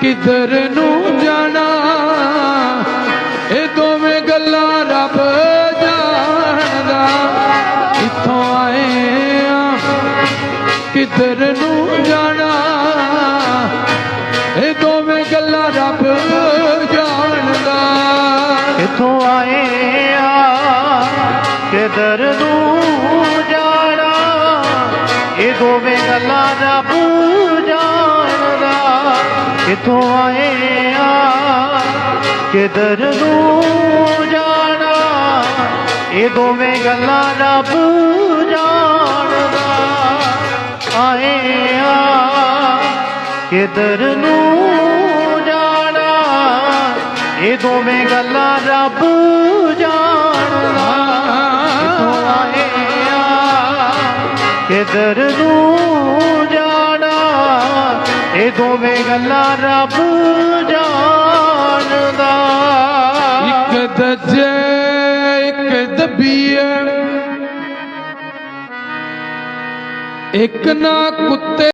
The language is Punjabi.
ਕਿਧਰ ਨੂੰ ਜਾਣਾ? ਇਹ ਦੋਵੇਂ ਗੱਲਾਂ ਰੱਬ ਜਾਣਦਾ। ਇੱਥੋਂ ਆਏ ਆ? ਕਿਧਰ ਨੂੰ ਜਾਣਾ? ਇਹ ਦੋਵੇਂ ਗੱਲਾਂ ਰੱਬ ਜਾਣਦਾ। ਕਿੱਥੋਂ ਆਏ ਆ? ਕਿਧਰ ਨੂੰ ਜਾਣਾ? ਇਹ ਦੋਵੇਂ ਗੱਲਾਂ ਰੱਬ ਜਾਣਦਾ ਕਿੱਥੋਂ ਆਏ ਆ? ਕਿਧਰ ਨੂੰ ਜਾਣਾ? ਇਹ ਦੋਵੇਂ ਗੱਲਾਂ ਰੱਬ ਜਾਣਦਾ। ਆਏ ਆ, ਕਿਧਰ ਨੂੰ ਜਾਣਾ? ਇਹ ਦੋਵੇਂ ਗੱਲਾਂ ਰੱਬ ਜਾਣਦਾ। ਕਿੱਥੋਂ ਆਏ ਆ? ਕਿਧਰ ਨੂੰ ਜਾਣਾ? ਇਹ ਦੋਵੇਂ ਗੱਲਾਂ ਰੱਬ ਜਾਣਦਾ। ਇੱਕ ਦੱਜੇ ਇੱਕ ਦਬੀਏ। ਇੱਕ ਨਾ ਕੁੱਤੇ